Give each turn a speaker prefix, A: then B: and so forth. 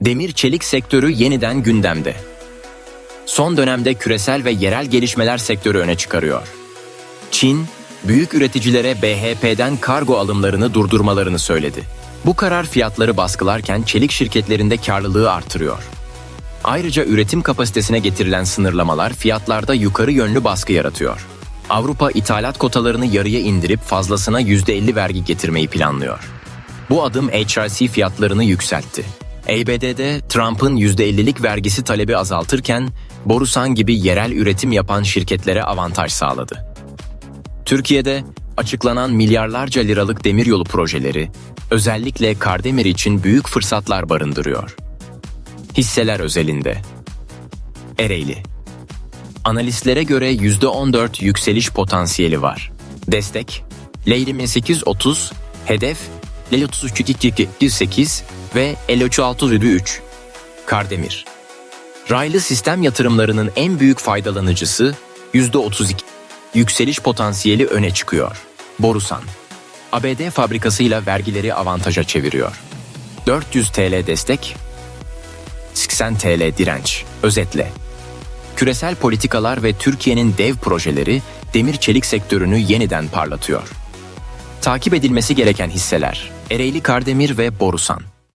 A: Demir çelik sektörü yeniden gündemde. Son dönemde küresel ve yerel gelişmeler sektörü öne çıkarıyor. Çin, büyük üreticilere BHP'den kargo alımlarını durdurmalarını söyledi. Bu karar fiyatları baskılarken çelik şirketlerinde karlılığı artırıyor. Ayrıca üretim kapasitesine getirilen sınırlamalar fiyatlarda yukarı yönlü baskı yaratıyor. Avrupa ithalat kotalarını yarıya indirip fazlasına %50 vergi getirmeyi planlıyor. Bu adım HRC fiyatlarını yükseltti. EBD'de Trump'ın %50'lik vergisi talebi azaltırken Borusan gibi yerel üretim yapan şirketlere avantaj sağladı. Türkiye'de açıklanan milyarlarca liralık demiryolu projeleri özellikle Kardemir için büyük fırsatlar barındırıyor. Hisseler özelinde. Ereğli. Analistlere göre %14 yükseliş potansiyeli var. Destek, L2830, hedef L3228 ve LH 603 Kardemir. Raylı sistem yatırımlarının en büyük faydalanıcısı %32. Yükseliş potansiyeli öne çıkıyor. Borusan. ABD fabrikasıyla vergileri avantaja çeviriyor. 400 TL destek, 80 TL direnç. Özetle. Küresel politikalar ve Türkiye'nin dev projeleri demir-çelik sektörünü yeniden parlatıyor. Takip edilmesi gereken hisseler Ereğli Kardemir ve Borusan.